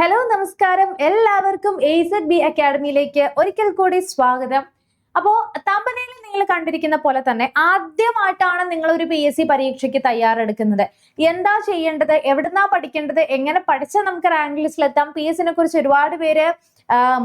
Hello നമസ്കാരം. എല്ലാവർക്കും എയ്സഡ് B അക്കാഡമിയിലേക്ക് ഒരിക്കൽ കൂടി സ്വാഗതം. അപ്പോ തമ്പനയിൽ നിങ്ങൾ കണ്ടിരിക്കുന്ന പോലെ തന്നെ ആദ്യമായിട്ടാണ് നിങ്ങൾ ഒരു പി എസ് സി പരീക്ഷയ്ക്ക് തയ്യാറെടുക്കുന്നത്. എന്താ ചെയ്യേണ്ടത്? എവിടുന്നാ പഠിക്കേണ്ടത്? എങ്ങനെ പഠിച്ചാൽ നമുക്ക് റാങ്ക് ലിസ്റ്റിലെത്താം പി എസിനെ കുറിച്ച് ഒരുപാട് പേര്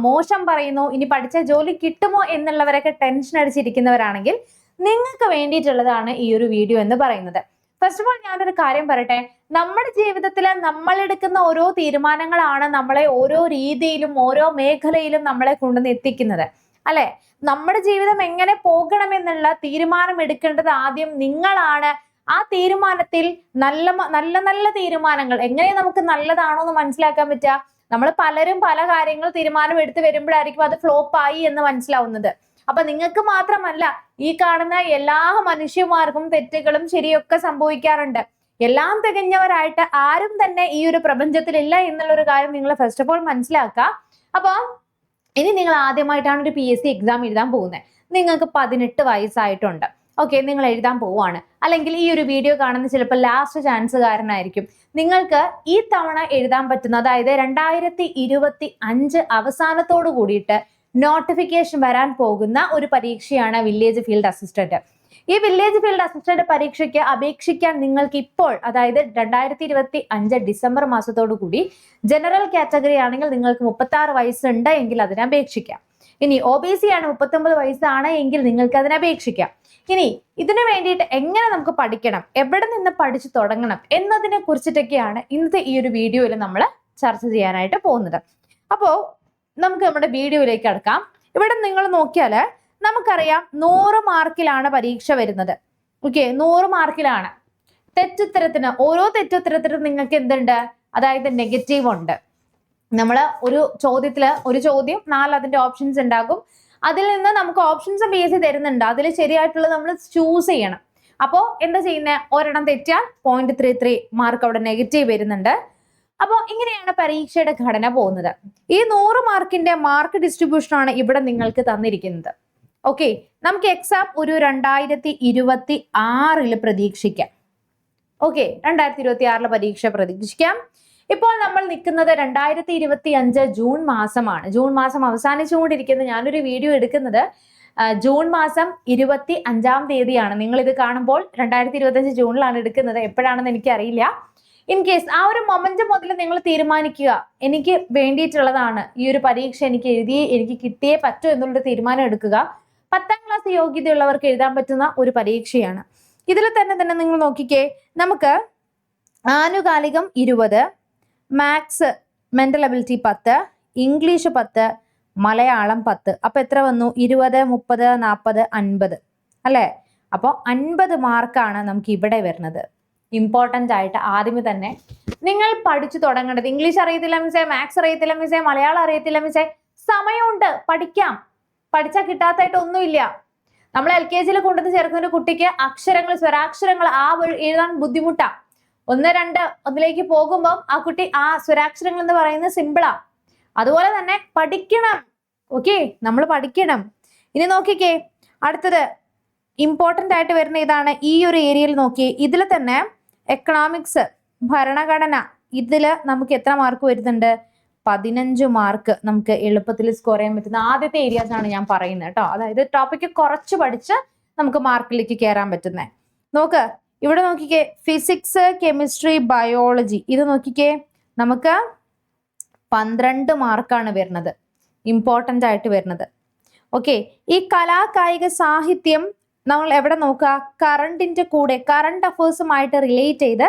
മോശം പറയുന്നു. ഇനി പഠിച്ച ജോലി കിട്ടുമോ എന്നുള്ളവരൊക്കെ ടെൻഷൻ അടിച്ചിരിക്കുന്നവരാണെങ്കിൽ നിങ്ങൾക്ക് വേണ്ടിയിട്ടുള്ളതാണ് ഈ ഒരു വീഡിയോ എന്ന് പറയുന്നത്. ഫസ്റ്റ് ഓഫ് ഓൾ ഞാനൊരു കാര്യം പറയട്ടെ. നമ്മുടെ ജീവിതത്തിൽ നമ്മൾ എടുക്കുന്ന ഓരോ തീരുമാനങ്ങളാണ് നമ്മളെ ഓരോ രീതിയിലും ഓരോ മേഖലയിലും നമ്മളെ കൊണ്ടുവന്ന് എത്തിക്കുന്നത്. അല്ലെ? നമ്മുടെ ജീവിതം എങ്ങനെ പോകണമെന്നുള്ള തീരുമാനം എടുക്കേണ്ടത് ആദ്യം നിങ്ങളാണ്. ആ തീരുമാനത്തിൽ നല്ല നല്ല നല്ല തീരുമാനങ്ങൾ എങ്ങനെ നമുക്ക് നല്ലതാണോ എന്ന് മനസ്സിലാക്കാൻ പറ്റുക? നമ്മൾ പലരും പല കാര്യങ്ങൾ തീരുമാനം എടുത്ത് വരുമ്പോഴായിരിക്കും അത് ഫ്ലോപ്പായി എന്ന് മനസ്സിലാവുന്നത്. അപ്പൊ നിങ്ങൾക്ക് മാത്രമല്ല ഈ കാണുന്ന എല്ലാ മനുഷ്യന്മാർക്കും തെറ്റുകളും ശരിയൊക്കെ സംഭവിക്കാറുണ്ട്. എല്ലാം തികഞ്ഞവരായിട്ട് ആരും തന്നെ ഈ ഒരു പ്രപഞ്ചത്തിലില്ല എന്നുള്ള ഒരു കാര്യം നിങ്ങൾ ഫസ്റ്റ് ഓഫ് ഓൾ മനസ്സിലാക്കുക. അപ്പൊ ഇനി നിങ്ങൾ ആദ്യമായിട്ടാണ് ഒരു പി എസ് സി എക്സാം എഴുതാൻ പോകുന്നത് നിങ്ങൾക്ക് പതിനെട്ട് വയസ്സായിട്ടുണ്ട്. ഓക്കെ നിങ്ങൾ എഴുതാൻ പോവാണ് അല്ലെങ്കിൽ ഈ ഒരു വീഡിയോ കാണുന്ന ചിലപ്പോൾ ലാസ്റ്റ് ചാൻസ് കാരനായിരിക്കും. നിങ്ങൾക്ക് ഈ തവണ എഴുതാൻ പറ്റുന്ന അതായത് രണ്ടായിരത്തി ഇരുപത്തി അഞ്ച് അവസാനത്തോട് കൂടിയിട്ട് നോട്ടിഫിക്കേഷൻ വരാൻ പോകുന്ന ഒരു പരീക്ഷയാണ് വില്ലേജ് ഫീൽഡ് അസിസ്റ്റന്റ് ഈ വില്ലേജ് ഫീൽഡ് അസിസ്റ്റന്റ് പരീക്ഷയ്ക്ക് അപേക്ഷിക്കാൻ നിങ്ങൾക്ക് ഇപ്പോൾ അതായത് രണ്ടായിരത്തി ഇരുപത്തി അഞ്ച് ഡിസംബർ മാസത്തോടു കൂടി ജനറൽ കാറ്റഗറി ആണെങ്കിൽ നിങ്ങൾക്ക് മുപ്പത്തി ആറ് വയസ്സുണ്ട് എങ്കിൽ അതിന് അപേക്ഷിക്കാം. ഇനി ഒ ബി സി ആണ് മുപ്പത്തൊമ്പത് വയസ്സാണ് എങ്കിൽ നിങ്ങൾക്ക് അതിന് അപേക്ഷിക്കാം. ഇനി ഇതിനു വേണ്ടിയിട്ട് എങ്ങനെ നമുക്ക് പഠിക്കണം എവിടെ നിന്ന് പഠിച്ചു തുടങ്ങണം എന്നതിനെ കുറിച്ചിട്ടൊക്കെയാണ് ഇന്നത്തെ ഈ ഒരു വീഡിയോയിൽ നമ്മൾ ചർച്ച ചെയ്യാനായിട്ട് പോകുന്നത്. അപ്പോൾ നമുക്ക് നമ്മുടെ വീഡിയോയിലേക്ക് കടക്കാം. ഇവിടെ നിങ്ങൾ നോക്കിയാൽ നമുക്കറിയാം നൂറ് മാർക്കിലാണ് പരീക്ഷ വരുന്നത്. ഓക്കെ നൂറ് മാർക്കിലാണ്. തെറ്റുത്തരത്തിന് ഓരോ തെറ്റുത്തരത്തിനും നിങ്ങൾക്ക് എന്തുണ്ട്? അതായത് നെഗറ്റീവ് ഉണ്ട്. നമ്മൾ ഒരു ചോദ്യത്തിൽ ഒരു ചോദ്യം നാല് അതിന്റെ ഓപ്ഷൻസ് ഉണ്ടാകും. അതിൽ നിന്ന് നമുക്ക് ഓപ്ഷൻസ് ബേസ് തരുന്നുണ്ട്. അതിൽ ശരിയായിട്ടുള്ളത് നമ്മൾ ചൂസ് ചെയ്യണം. അപ്പോൾ എന്താ ചെയ്യുന്നത് ഒരെണ്ണം തെറ്റിയാൽ പോയിന്റ് മാർക്ക് അവിടെ നെഗറ്റീവ് വരുന്നുണ്ട്. അപ്പോൾ ഇങ്ങനെയാണ് പരീക്ഷയുടെ ഘടന പോകുന്നത്. ഈ നൂറ് മാർക്കിന്റെ മാർക്ക് ഡിസ്ട്രിബ്യൂഷൻ ആണ് ഇവിടെ നിങ്ങൾക്ക് തന്നിരിക്കുന്നത്. ഓക്കെ നമുക്ക് എക്സാം ഒരു രണ്ടായിരത്തി ഇരുപത്തി ആറിൽ പ്രതീക്ഷിക്കാം. ഓക്കെ രണ്ടായിരത്തി ഇരുപത്തി ആറിലെ പരീക്ഷ പ്രതീക്ഷിക്കാം. ഇപ്പോൾ നമ്മൾ നിൽക്കുന്നത് രണ്ടായിരത്തി ഇരുപത്തി അഞ്ച് ജൂൺ മാസമാണ്. ജൂൺ മാസം അവസാനിച്ചുകൊണ്ടിരിക്കുന്ന. ഞാനൊരു വീഡിയോ എടുക്കുന്നത് ജൂൺ മാസം ഇരുപത്തി അഞ്ചാം തീയതിയാണ്. നിങ്ങൾ ഇത് കാണുമ്പോൾ രണ്ടായിരത്തി ഇരുപത്തി അഞ്ച് ജൂണിലാണ് എടുക്കുന്നത്. എപ്പോഴാണെന്ന് എനിക്കറിയില്ല. ഇൻ കേസ് ആ ഒരു മൊമെന്റ് മുതൽ നിങ്ങൾ തീരുമാനിക്കുക. എനിക്ക് വേണ്ടിയിട്ടുള്ളതാണ്. ഈ ഒരു പരീക്ഷ എനിക്ക് എഴുതി എനിക്ക് കിട്ടിയേ പറ്റൂ എന്നുള്ളൊരു തീരുമാനം എടുക്കുക. പത്താം ക്ലാസ് യോഗ്യതയുള്ളവർക്ക് എഴുതാൻ പറ്റുന്ന ഒരു പരീക്ഷയാണ്. ഇതിൽ തന്നെ തന്നെ നിങ്ങൾ നോക്കിക്കേ. നമുക്ക് ആനുകാലികം ഇരുപത് മാത്സ് മെന്റൽ അബിലിറ്റി പത്ത് ഇംഗ്ലീഷ് പത്ത് മലയാളം പത്ത്. അപ്പൊ എത്ര വന്നു? ഇരുപത് മുപ്പത് നാൽപ്പത് അൻപത്. അല്ലേ? അപ്പോൾ അൻപത് മാർക്കാണ് നമുക്ക് ഇവിടെ വരുന്നത്. ഇമ്പോർട്ടന്റ് ആയിട്ട് ആദ്യമേ തന്നെ നിങ്ങൾ പഠിച്ചു തുടങ്ങേണ്ടത്. ഇംഗ്ലീഷ് അറിയത്തില്ല മിസ്സേ മാത്സ് അറിയത്തില്ല മിസ്സേ മലയാളം അറിയത്തില്ല മിസ്സേ. സമയമുണ്ട് പഠിക്കാം. പഠിച്ചാൽ കിട്ടാത്തായിട്ട് ഒന്നുമില്ല. നമ്മൾ എൽ കെ ജിയിൽ കൊണ്ടുവന്ന് ചേർക്കുന്ന ഒരു കുട്ടിക്ക് അക്ഷരങ്ങൾ സ്വരാക്ഷരങ്ങൾ ആ എഴുതാൻ ബുദ്ധിമുട്ടാ. ഒന്ന് രണ്ട് അതിലേക്ക് പോകുമ്പം ആ കുട്ടി ആ സ്വരാക്ഷരങ്ങൾ എന്ന് പറയുന്നത് സിമ്പിളാ അതുപോലെ തന്നെ പഠിക്കണം. ഓക്കെ നമ്മൾ പഠിക്കണം. ഇനി നോക്കിക്കേ. അടുത്തത് ഇമ്പോർട്ടന്റ് ആയിട്ട് വരുന്ന ഇതാണ് ഈ ഒരു ഏരിയയിൽ നോക്കിയേ ഇതിൽ തന്നെ എക്കണോമിക്സ് ഭരണഘടന ഇതിൽ നമുക്ക് എത്ര മാർക്ക് വരുന്നുണ്ട്? പതിനഞ്ച് മാർക്ക് നമുക്ക് എളുപ്പത്തിൽ സ്കോർ ചെയ്യാൻ പറ്റുന്ന ആദ്യത്തെ ഏരിയാസ് ആണ് ഞാൻ പറയുന്നത് കേട്ടോ അതായത് ടോപ്പിക്ക് കുറച്ച് പഠിച്ച് നമുക്ക് മാർക്കിലേക്ക് കയറാൻ പറ്റുന്നത് നോക്ക് ഇവിടെ നോക്കിക്കേ ഫിസിക്സ് കെമിസ്ട്രി ബയോളജി ഇത് നോക്കിക്കേ നമുക്ക് പന്ത്രണ്ട് മാർക്കാണ് വരുന്നത്. ഇമ്പോർട്ടന്റ് ആയിട്ട് വരുന്നത്. ഓക്കെ ഈ കലാ കായിക സാഹിത്യം നമ്മൾ എവിടെ നോക്കുക? കറണ്ടിന്റെ കൂടെ കറണ്ട് അഫേഴ്സുമായിട്ട് റിലേറ്റ് ചെയ്ത്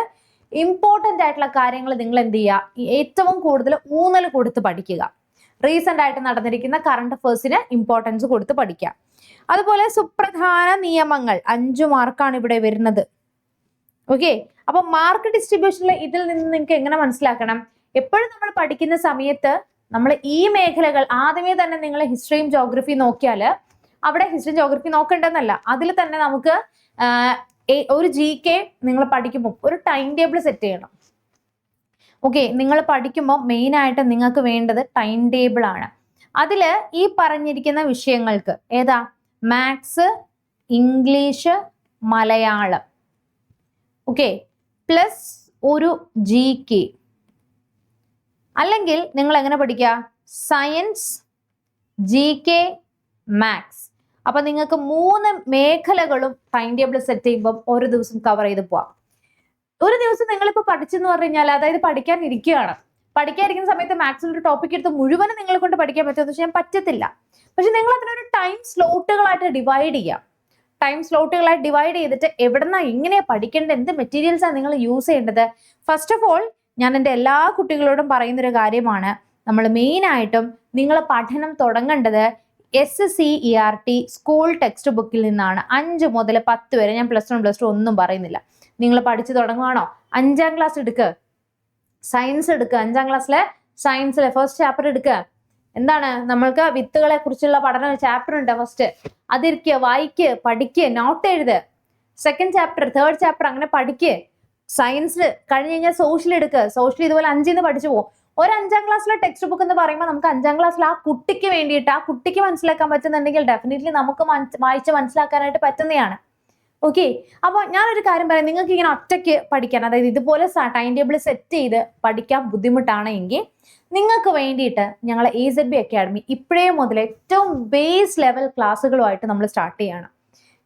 ഇമ്പോർട്ടന്റ് ആയിട്ടുള്ള കാര്യങ്ങൾ നിങ്ങൾ എന്ത് ചെയ്യുക? ഏറ്റവും കൂടുതൽ ഊന്നൽ കൊടുത്ത് പഠിക്കുക. റീസെന്റ് ആയിട്ട് നടന്നിരിക്കുന്ന കറണ്ട് അഫേഴ്സിന് ഇമ്പോർട്ടൻസ് കൊടുത്ത് പഠിക്കുക. അതുപോലെ സുപ്രധാന നിയമങ്ങൾ. അഞ്ചു മാർക്കാണ് ഇവിടെ വരുന്നത്. ഓക്കെ അപ്പൊ മാർക്ക് ഡിസ്ട്രിബ്യൂഷനിൽ ഇതിൽ നിന്ന് നിങ്ങൾക്ക് എങ്ങനെ മനസ്സിലാക്കണം? എപ്പോഴും നമ്മൾ പഠിക്കുന്ന സമയത്ത് നമ്മൾ ഈ മേഖലകൾ ആദ്യമേ തന്നെ നിങ്ങൾ ഹിസ്റ്ററിയും ജോഗ്രഫിയും നോക്കിയാൽ അവിടെ ഹിസ്റ്ററി ജോഗ്രഫി നോക്കണ്ടെന്നല്ല. അതിൽ തന്നെ നമുക്ക് ഒരു ജി കെ നിങ്ങൾ പഠിക്കുമ്പോൾ ഒരു ടൈം ടേബിൾ സെറ്റ് ചെയ്യണം. ഓക്കെ നിങ്ങൾ പഠിക്കുമ്പോൾ മെയിൻ ആയിട്ട് നിങ്ങൾക്ക് വേണ്ടത് ടൈം ടേബിൾ ആണ്. അതിൽ ഈ പറഞ്ഞിരിക്കുന്ന വിഷയങ്ങൾക്ക് ഏതാ? Maths English Malayalam. Okay plus ഒരു ജി കെ അല്ലെങ്കിൽ നിങ്ങൾ എങ്ങനെ പഠിക്കുക സയൻസ് ജി കെ മാത്സ് അപ്പൊ നിങ്ങൾക്ക് മൂന്ന് മേഖലകളും ടൈം ടേബിൾ സെറ്റ് ചെയ്യുമ്പോൾ ഒരു ദിവസം കവർ ചെയ്ത് പോവാം. ഒരു ദിവസം നിങ്ങളിപ്പോൾ പഠിച്ചെന്ന് പറഞ്ഞു കഴിഞ്ഞാൽ അതായത് പഠിക്കാൻ ഇരിക്കുകയാണ്. പഠിക്കാതിരിക്കുന്ന സമയത്ത് മാത്സിൽ ഒരു ടോപ്പിക് എടുത്ത് മുഴുവനും നിങ്ങളെ കൊണ്ട് പഠിക്കാൻ പറ്റുമെന്ന് വെച്ചാൽ പറ്റത്തില്ല. പക്ഷെ നിങ്ങൾ അതിനൊരു ടൈം സ്ലോട്ടുകളായിട്ട് ഡിവൈഡ് ചെയ്യാം. ടൈം സ്ലോട്ടുകളായിട്ട് ഡിവൈഡ് ചെയ്തിട്ട് എവിടെന്നാ എങ്ങനെയാ പഠിക്കേണ്ടത് എന്ത് മെറ്റീരിയൽസാണ് നിങ്ങൾ യൂസ് ചെയ്യേണ്ടത്? ഫസ്റ്റ് ഓഫ് ഓൾ ഞാൻ എന്റെ എല്ലാ കുട്ടികളോടും പറയുന്നൊരു കാര്യമാണ്. നമ്മൾ മെയിൻ ആയിട്ടും നിങ്ങൾ പഠനം തുടങ്ങേണ്ടത് S C E R T school text ബുക്കിൽ നിന്നാണ് അഞ്ച് മുതൽ പത്ത് വരെ ഞാൻ പ്ലസ് വൺ പ്ലസ് ടു ഒന്നും പറയുന്നില്ല. നിങ്ങൾ പഠിച്ചു തുടങ്ങുവാണോ? അഞ്ചാം ക്ലാസ് എടുക്ക്. സയൻസ് എടുക്കുക അഞ്ചാം ക്ലാസ്സിലെ സയൻസിലെ ഫസ്റ്റ് ചാപ്റ്റർ എടുക്കുക എന്താണ്? നമ്മൾക്ക് വിത്തുകളെ കുറിച്ചുള്ള പഠന ചാപ്റ്റർ ഉണ്ട് ഫസ്റ്റ് അതിരിക്കുക വായിക്കുക പഠിക്കുക നോട്ട് എഴുത്. സെക്കൻഡ് ചാപ്റ്റർ തേർഡ് ചാപ്റ്റർ അങ്ങനെ പഠിക്കുക സയൻസ് കഴിഞ്ഞ് കഴിഞ്ഞാൽ സോഷ്യൽ എടുക്കുക സോഷ്യൽ ഇതുപോലെ അഞ്ചിൽ നിന്ന് പഠിച്ചു പോകും. ഒരു അഞ്ചാം ക്ലാസ്സിലെ ടെക്സ്റ്റ് ബുക്ക് എന്ന് പറയുമ്പോൾ നമുക്ക് അഞ്ചാം ക്ലാസ്സിൽ ആ കുട്ടിക്ക് വേണ്ടിയിട്ട് ആ കുട്ടിക്ക് മനസ്സിലാക്കാൻ പറ്റുന്നുണ്ടെങ്കിൽ ഡെഫിനറ്റ്ലി നമുക്ക് വായിച്ച് മനസ്സിലാക്കാനായിട്ട് പറ്റുന്നതാണ്. ഓക്കെ അപ്പോൾ ഞാനൊരു കാര്യം പറയാം. നിങ്ങൾക്ക് ഇങ്ങനെ ഒറ്റയ്ക്ക് പഠിക്കാൻ അതായത് ഇതുപോലെ ടൈം ടേബിൾ സെറ്റ് ചെയ്ത് പഠിക്കാൻ ബുദ്ധിമുട്ടാണ് എങ്കിൽ നിങ്ങൾക്ക് വേണ്ടിയിട്ട് ഞങ്ങൾ എ സെഡ് ബി അക്കാഡമി ഇപ്പോഴേ മുതൽ ഏറ്റവും ബേസ് ലെവൽ ക്ലാസ്സുകളുമായിട്ട് നമ്മൾ സ്റ്റാർട്ട് ചെയ്യണം.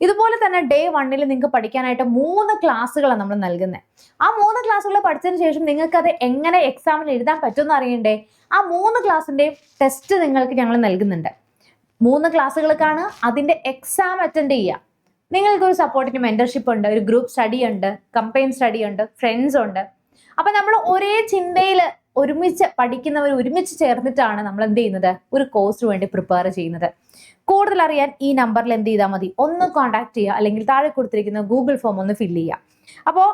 ഇതുപോലെ തന്നെ ഡേ വണ്ണിൽ നിങ്ങൾക്ക് പഠിക്കാനായിട്ട് മൂന്ന് ക്ലാസ്സുകളാണ് നമ്മൾ നൽകുന്നത് ആ മൂന്ന് ക്ലാസ്സുകൾ പഠിച്ചതിന് ശേഷം നിങ്ങൾക്ക് അത് എങ്ങനെ എക്സാമിന് എഴുതാൻ പറ്റുമെന്ന് അറിയണ്ടേ? ആ മൂന്ന് ക്ലാസ്സിന്റെയും ടെസ്റ്റ് നിങ്ങൾക്ക് ഞങ്ങൾ നൽകുന്നുണ്ട്. മൂന്ന് ക്ലാസ്സുകൾക്കാണ് അതിന്റെ എക്സാം അറ്റൻഡ് ചെയ്യുക. നിങ്ങൾക്ക് ഒരു സപ്പോർട്ടിന് മെന്റർഷിപ്പ് ഉണ്ട് ഒരു ഗ്രൂപ്പ് സ്റ്റഡി ഉണ്ട് കമ്പൈൻ സ്റ്റഡി ഉണ്ട് ഫ്രണ്ട്സ് ഉണ്ട്. അപ്പം നമ്മൾ ഒരേ ചിന്തയിൽ ഒരുമിച്ച് പഠിക്കുന്നവർ ഒരുമിച്ച് ചേർന്നിട്ടാണ് നമ്മൾ എന്ത് ചെയ്യുന്നത്? ഒരു കോഴ്സിന് വേണ്ടി പ്രിപ്പയർ ചെയ്യുന്നത്. കൂടുതൽ അറിയാൻ ഈ നമ്പറിൽ എന്ത് ചെയ്താൽ മതി? ഒന്ന് കോൺടാക്ട് ചെയ്യുക. അല്ലെങ്കിൽ താഴെ കൊടുത്തിരിക്കുന്ന ഗൂഗിൾ ഫോം ഒന്ന് ഫില്ല് ചെയ്യുക. അപ്പോൾ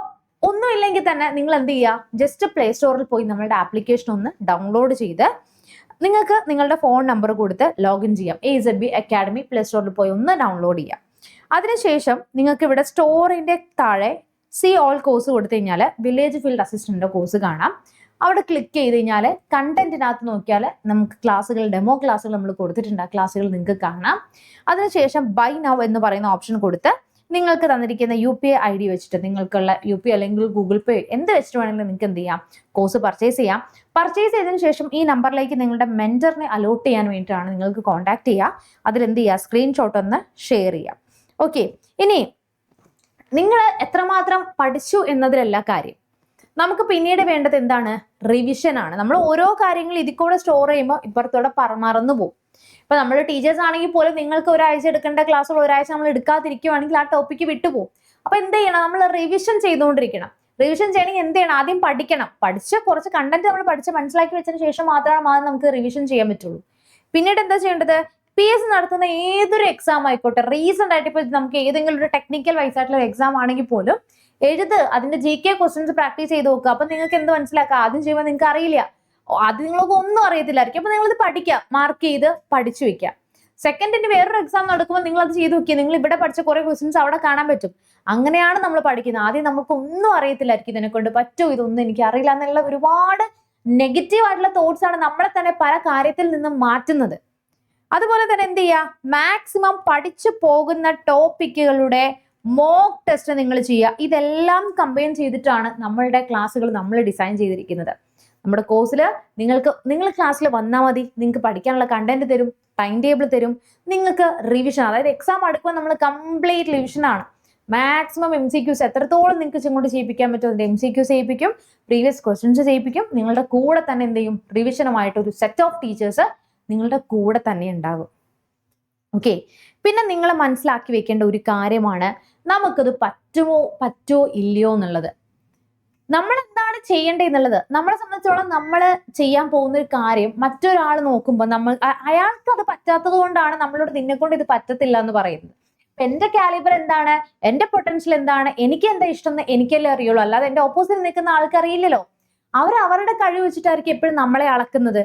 ഒന്നുമില്ലെങ്കിൽ തന്നെ നിങ്ങൾ എന്ത് ചെയ്യുക? ജസ്റ്റ് പ്ലേ സ്റ്റോറിൽ പോയി നമ്മളുടെ ആപ്ലിക്കേഷൻ ഒന്ന് ഡൗൺലോഡ് ചെയ്ത് നിങ്ങൾക്ക് നിങ്ങളുടെ ഫോൺ നമ്പർ കൊടുത്ത് ലോഗിൻ ചെയ്യാം. A Z B academy play സ്റ്റോറിൽ പോയി ഒന്ന് ഡൗൺലോഡ് ചെയ്യാം. അതിനുശേഷം നിങ്ങൾക്ക് ഇവിടെ സ്റ്റോറിന്റെ താഴെ സി ഓൾ കോഴ്സ് കൊടുത്തു കഴിഞ്ഞാൽ വില്ലേജ് ഫീൽഡ് അസിസ്റ്റന്റിന്റെ കോഴ്സ് കാണാം. അവിടെ ക്ലിക്ക് ചെയ്ത് കഴിഞ്ഞാൽ കണ്ടന്റിനകത്ത് നോക്കിയാൽ നമുക്ക് ക്ലാസ്സുകൾ ഡെമോ ക്ലാസ്സുകൾ നമ്മൾ കൊടുത്തിട്ടുണ്ട്. ആ ക്ലാസ്സുകൾ നിങ്ങൾക്ക് കാണാം. അതിനുശേഷം ബൈ നൗ എന്ന് പറയുന്ന ഓപ്ഷൻ കൊടുത്ത് നിങ്ങൾക്ക് തന്നിരിക്കുന്ന U P I I D വെച്ചിട്ട് നിങ്ങൾക്കുള്ള യു പി അല്ലെങ്കിൽ ഗൂഗിൾ പേ എന്ത് വെച്ചിട്ട് വേണമെങ്കിലും നിങ്ങൾക്ക് എന്ത് ചെയ്യാം? കോഴ്സ് പർച്ചേസ് ചെയ്യാം. പർച്ചേസ് ചെയ്തതിനു ശേഷം ഈ നമ്പറിലേക്ക് നിങ്ങളുടെ മെന്ററിനെ അലോട്ട് ചെയ്യാൻ വേണ്ടിയിട്ടാണ് നിങ്ങൾക്ക് കോൺടാക്ട് ചെയ്യുക. അതിൽ എന്ത് ചെയ്യുക? സ്ക്രീൻഷോട്ട് ഒന്ന് ഷെയർ ചെയ്യാം ഓക്കെ ഇനി നിങ്ങൾ എത്രമാത്രം പഠിച്ചു എന്നതിലല്ല കാര്യം. നമുക്ക് പിന്നീട് വേണ്ടത് എന്താണ്? റിവിഷൻ ആണ്. നമ്മൾ ഓരോ കാര്യങ്ങൾ ഇതിൽ കൂടെ സ്റ്റോർ ചെയ്യുമ്പോൾ ഇപ്പുറത്തോടെ പറ- മറന്നു പോകും ഇപ്പൊ നമ്മൾ ടീച്ചേഴ്സ് ആണെങ്കിൽ പോലും നിങ്ങൾക്ക് ഒരാഴ്ച എടുക്കേണ്ട ക്ലാസ്സുകൾ ഒരാഴ്ച നമ്മൾ എടുക്കാതിരിക്കുവാണെങ്കിൽ ആ ടോപ്പിക്ക് വിട്ടുപോകും. അപ്പൊ എന്ത് ചെയ്യണം? നമ്മൾ റിവിഷൻ ചെയ്തുകൊണ്ടിരിക്കണം. റിവിഷൻ ചെയ്യണമെങ്കിൽ എന്ത് ചെയ്യണം? ആദ്യം പഠിക്കണം. പഠിച്ച കുറച്ച് കണ്ടന്റ് നമ്മൾ പഠിച്ച് മനസ്സിലാക്കി വെച്ചതിന് ശേഷം മാത്രമാണ് ആദ്യം നമുക്ക് റിവിഷൻ ചെയ്യാൻ പറ്റുള്ളൂ. പിന്നീട് എന്താ ചെയ്യേണ്ടത്? പി എസ് നടത്തുന്ന ഏതൊരു എക്സാം ആയിക്കോട്ടെ റീസെന്റ് ആയിട്ട് ഇപ്പൊ നമുക്ക് ഏതെങ്കിലും ഒരു ടെക്നിക്കൽ വൈസ് ആയിട്ടുള്ള എക്സാം ആണെങ്കിൽ പോലും എഴുത് അതിന്റെ ജി കെ ക്വസ്റ്റ്യൻസ് പ്രാക്ടീസ് ചെയ്ത് നോക്കുക അപ്പൊ നിങ്ങൾക്ക് എന്ത് മനസ്സിലാക്കാം? ആദ്യം ചെയ്യുമ്പോൾ നിങ്ങൾക്ക് അറിയില്ല. അത് നിങ്ങൾക്ക് ഒന്നും അറിയത്തില്ലായിരിക്കും. അപ്പൊ നിങ്ങളിത് പഠിക്കുക മാർക്ക് ചെയ്ത് പഠിച്ചു വെക്കുക സെക്കൻഡിന്റെ വേറൊരു എക്സാം നടക്കുമ്പോൾ നിങ്ങൾ അത് ചെയ്ത് നോക്കിയാൽ നിങ്ങൾ ഇവിടെ പഠിച്ച കുറെ ക്വസ്റ്റ്യൻസ് അവിടെ കാണാൻ പറ്റും. അങ്ങനെയാണ് നമ്മൾ പഠിക്കുന്നത്. ആദ്യം നമുക്ക് ഒന്നും അറിയത്തില്ലായിരിക്കും ഇതിനെ കൊണ്ട് പറ്റുമോ ഇതൊന്നും എനിക്ക് അറിയില്ല എന്നുള്ള ഒരുപാട് നെഗറ്റീവ് ആയിട്ടുള്ള തോട്ട്സ് ആണ് നമ്മളെ തന്നെ പല കാര്യത്തിൽ നിന്ന് മാറ്റുന്നത്. അതുപോലെ തന്നെ എന്ത് ചെയ്യുക മാക്സിമം പഠിച്ചു പോകുന്ന ടോപ്പിക്കുകളുടെ മോക്ക് ടെസ്റ്റ് നിങ്ങൾ ചെയ്യുക. ഇതെല്ലാം കമ്പൈൻ ചെയ്തിട്ടാണ് നമ്മളുടെ ക്ലാസ്സുകൾ നമ്മൾ ഡിസൈൻ ചെയ്തിരിക്കുന്നത്. നമ്മുടെ കോഴ്സിൽ നിങ്ങൾക്ക് നിങ്ങൾ ക്ലാസ്സിൽ വന്നാൽ മതി. നിങ്ങൾക്ക് പഠിക്കാനുള്ള കണ്ടന്റ് തരും ടൈം ടേബിൾ തരും. നിങ്ങൾക്ക് റിവിഷൻ അതായത് എക്സാം അടുക്കുമ്പോൾ നമ്മൾ കംപ്ലീറ്റ് റിവിഷൻ ആണ്. മാക്സിമം എം സി ക്യൂസ് എത്രത്തോളം നിങ്ങൾക്ക് ഇങ്ങോട്ട് ചെയ്യിപ്പിക്കാൻ പറ്റും അതിന്റെ എം സി ക്യൂസ് ചെയ്യിപ്പിക്കും. പ്രീവിയസ് ക്വസ്റ്റ്യൻസ് ചെയ്യിപ്പിക്കും. നിങ്ങളുടെ കൂടെ തന്നെ എന്ത് ചെയ്യും? റിവിഷനുമായിട്ട് ഒരു സെറ്റ് ഓഫ് ടീച്ചേഴ്സ് നിങ്ങളുടെ കൂടെ തന്നെ ഉണ്ടാകും. ഓക്കെ പിന്നെ നിങ്ങൾ മനസ്സിലാക്കി വെക്കേണ്ട ഒരു കാര്യമാണ് നമുക്കത് പറ്റുമോ പറ്റുമോ ഇല്ലയോ എന്നുള്ളത്. നമ്മൾ എന്താണ് ചെയ്യേണ്ടത് എന്നുള്ളത്? നമ്മളെ സംബന്ധിച്ചോളം നമ്മൾ ചെയ്യാൻ പോകുന്ന ഒരു കാര്യം മറ്റൊരാൾ നോക്കുമ്പോൾ നമ്മൾ അയാൾക്ക് അത് പറ്റാത്തത് കൊണ്ടാണ് നമ്മളോട് നിന്നെ കൊണ്ട് ഇത് പറ്റത്തില്ല എന്ന് പറയുന്നത്. എന്റെ കാലിബർ എന്താണ്? എന്റെ പൊട്ടൻഷ്യൽ എന്താണ്? എനിക്ക് എന്താ ഇഷ്ടം എന്ന് എനിക്കല്ലേ അറിയുള്ളൂ. അല്ലാതെ എന്റെ ഓപ്പോസിറ്റ് നിൽക്കുന്ന ആൾക്കറിയില്ലല്ലോ. അവർ അവരുടെ കഴിവ് വെച്ചിട്ടായിരിക്കും എപ്പോഴും നമ്മളെ അളക്കുന്നത്.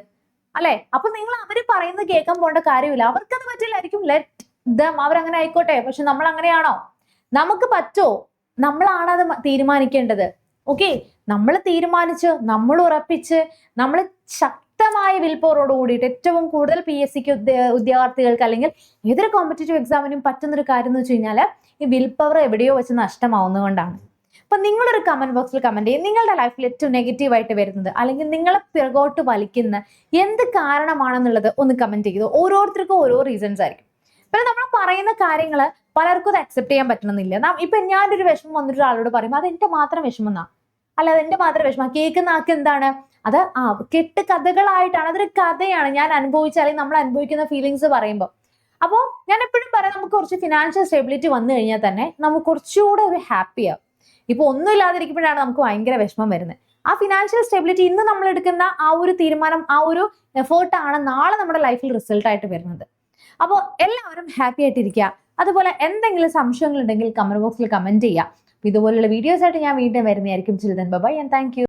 അല്ലെ? അപ്പൊ നിങ്ങൾ അവർ പറയുന്നത് കേൾക്കാൻ പോകേണ്ട കാര്യമില്ല. അവർക്കത് പറ്റില്ലായിരിക്കും. ലെറ്റ് ദം അവരങ്ങനെ ആയിക്കോട്ടെ. പക്ഷെ നമ്മൾ അങ്ങനെയാണോ നമുക്ക് പറ്റോ? നമ്മളാണ് അത് തീരുമാനിക്കേണ്ടത്. ഓക്കെ നമ്മൾ തീരുമാനിച്ച് നമ്മൾ ഉറപ്പിച്ച് നമ്മൾ ശക്തമായ വിൽപ്പവറോട് കൂടിയിട്ട് ഏറ്റവും കൂടുതൽ പി എസ് സിക്ക് ഉദ്യോഗാർത്ഥികൾക്ക് അല്ലെങ്കിൽ ഏതൊരു കോമ്പറ്റേറ്റീവ് എക്സാമിനും പറ്റുന്നൊരു കാര്യം എന്ന് വെച്ച് കഴിഞ്ഞാൽ ഈ വിൽപ്പവർ പവർ എവിടെയോ വെച്ച് നഷ്ടമാവുന്നതുകൊണ്ടാണ് അപ്പൊ നിങ്ങളൊരു കമന്റ് ബോക്സിൽ കമന്റ് ചെയ്യും നിങ്ങളുടെ ലൈഫിൽ ഏറ്റവും നെഗറ്റീവ് ആയിട്ട് വരുന്നത് അല്ലെങ്കിൽ നിങ്ങളെ പിറകോട്ട് വലിക്കുന്ന എന്ത് കാരണമാണെന്നുള്ളത് ഒന്ന് കമന്റ് ചെയ്തു ഓരോരുത്തർക്കും ഓരോ റീസൺസ് ആയിരിക്കും. പിന്നെ നമ്മൾ പറയുന്ന കാര്യങ്ങൾ പലർക്കും അത് അക്സെപ്റ്റ് ചെയ്യാൻ പറ്റണമെന്നില്ല. ഇപ്പൊ ഞാനൊരു വിഷമം വന്നിട്ട് ഒരാളോട് പറയുമ്പോൾ അത് എന്റെ മാത്രം വിഷമം എന്നാ. അല്ല അത് എന്റെ മാത്രം വിഷമം. കേൾക്കുന്ന ആൾക്ക് എന്താണ്? അത് ആ കെട്ട് കഥകളായിട്ടാണ്. അതൊരു കഥയാണ്. ഞാൻ അനുഭവിച്ച അല്ലെങ്കിൽ നമ്മൾ അനുഭവിക്കുന്ന ഫീലിങ്സ് പറയുമ്പോൾ അപ്പോൾ ഞാൻ എപ്പോഴും പറയാം നമുക്ക് കുറച്ച് ഫിനാൻഷ്യൽ സ്റ്റെബിലിറ്റി വന്നു കഴിഞ്ഞാൽ തന്നെ നമുക്ക് കുറച്ചുകൂടെ ഒരു ഹാപ്പി ആവും ഇപ്പൊ ഒന്നും ഇല്ലാതിരിക്കുമ്പോഴാണ് നമുക്ക് ഭയങ്കര വിഷമം വരുന്നത്. ആ ഫിനാൻഷ്യൽ സ്റ്റെബിലിറ്റി ഇന്ന് നമ്മൾ എടുക്കുന്ന ആ ഒരു തീരുമാനം ആ ഒരു എഫേർട്ടാണ് നാളെ നമ്മുടെ ലൈഫിൽ റിസൾട്ട് ആയിട്ട് വരുന്നത്. അപ്പോൾ എല്ലാവരും ഹാപ്പി ആയിട്ടിരിക്കുക. അതുപോലെ എന്തെങ്കിലും സംശയങ്ങൾ ഉണ്ടെങ്കിൽ കമന്റ് ബോക്സിൽ കമന്റ് ചെയ്യുക. ഇതുപോലുള്ള വീഡിയോസ് ആയിട്ട് ഞാൻ വീണ്ടും വരുന്നതായിരിക്കും. Children by and thank